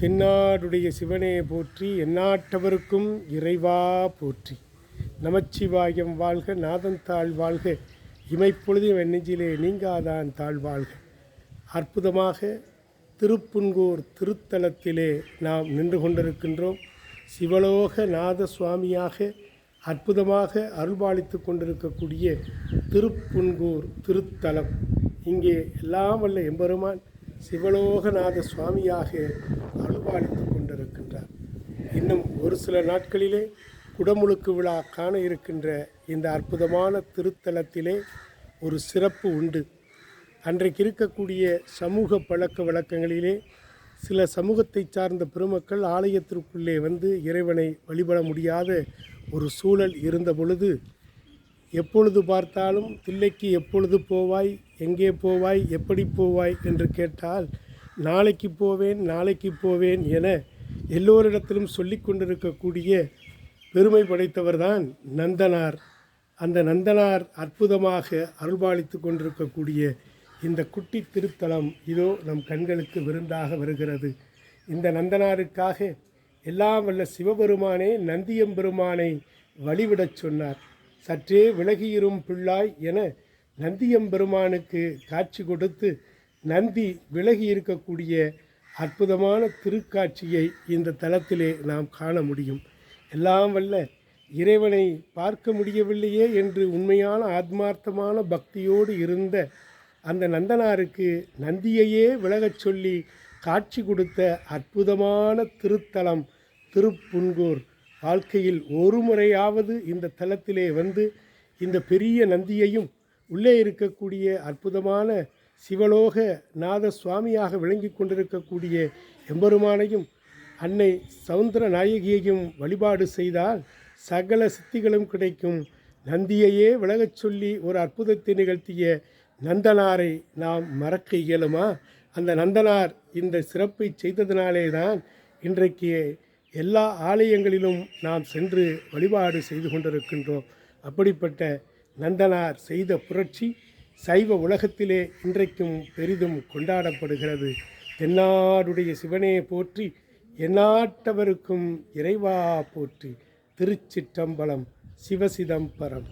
தென்னாடுடைய சிவனே போற்றி எந்நாட்டவருக்கும் இறைவா போற்றி. நமச்சிவாயம் வாழ்க நாதன் தாழ் வாழ்க இமைப்பொழுதும் என் நெஞ்சிலே நீங்காதான் தாழ் வாழ்க. அற்புதமாக திருப்புன்கூர் திருத்தலத்திலே நாம் நின்று கொண்டிருக்கின்றோம். சிவலோக நாத சுவாமியாக அற்புதமாக அருள்பாலித்து கொண்டிருக்கக்கூடிய திருப்புன்கூர் திருத்தலம். இங்கே எல்லாம் வல்ல எம்பெருமான் சிவலோகநாத சுவாமியாக அருள்பாலித்து கொண்டிருக்கின்றார் இன்னும் ஒரு சில நாட்களிலே குடமுழுக்கு விழா காண இருக்கின்ற இந்த அற்புதமான திருத்தலத்திலே ஒரு சிறப்பு உண்டு. அன்றைக்கு இருக்கக்கூடிய சமூக பழக்க வழக்கங்களிலே சில சமூகத்தை சார்ந்த பெருமக்கள் ஆலயத்திற்குள்ளே வந்து இறைவனை வழிபட முடியாத ஒரு சூழல் இருந்த பொழுது எப்பொழுது பார்த்தாலும் தில்லைக்கு எப்பொழுது போவாய் எங்கே போவாய் எப்படி போவாய்? என்று கேட்டால் நாளைக்கு போவேன் நாளைக்கு போவேன் என எல்லோரிடத்திலும் சொல்லி கொண்டிருக்கக்கூடிய பெருமை படைத்தவர்தான் நந்தனார். அந்த நந்தனார் அற்புதமாக அருள்பாலித்து கொண்டிருக்கக்கூடிய இந்த குட்டி திருத்தலம் இதோ நம் கண்களுக்கு விருந்தாக வருகிறது. இந்த நந்தனாருக்காக எல்லாம் வல்ல சிவபெருமானே நந்தியம்பெருமானை வழிவிடச் சொன்னார். சற்றே விலகியிரும் பிள்ளாய் என நந்தியம்பெருமானுக்கு காட்சி கொடுத்து நந்தி விலகி இருக்கக்கூடிய அற்புதமான திருக்காட்சியை இந்த தளத்திலே நாம் காண முடியும். எல்லாம் வல்ல இறைவனை பார்க்க முடியவில்லையே என்று உண்மையான ஆத்மார்த்தமான பக்தியோடு இருந்த அந்த நந்தனாருக்கு நந்தியையே விலகச் சொல்லி காட்சி கொடுத்த அற்புதமான திருத்தலம் திருப்புன்கூர் வாழ்க்கையில் ஒரு முறையாவது இந்த தலத்திலே வந்து இந்த பெரிய நந்தியையும் உள்ளே இருக்கக்கூடிய அற்புதமான சிவலோக நாத சுவாமியாக விளங்கி கொண்டிருக்கக்கூடிய எம்பெருமானையும் அன்னை சவுந்தர நாயகியையும் வழிபாடு செய்தால் சகல சித்திகளும் கிடைக்கும். நந்தியையே விலகச் சொல்லி ஒரு அற்புதத்தை நிகழ்த்திய நந்தனாரை நாம் மறக்க இயலுமா? அந்த நந்தனார் இந்த சிறப்பை செய்ததினாலே தான் இன்றைக்கு எல்லா ஆலயங்களிலும் நாம் சென்று வழிபாடு செய்து கொண்டிருக்கின்றோம். அப்படிப்பட்ட நந்தனார் செய்த புரட்சி சைவ உலகத்திலே இன்றைக்கும் பெரிதும் கொண்டாடப்படுகிறது. தென்னாடுடைய சிவனே போற்றி எந்நாட்டவருக்கும் இறைவா போற்றி. திருச்சிற்றம்பலம் சிவசிதம்பரம்.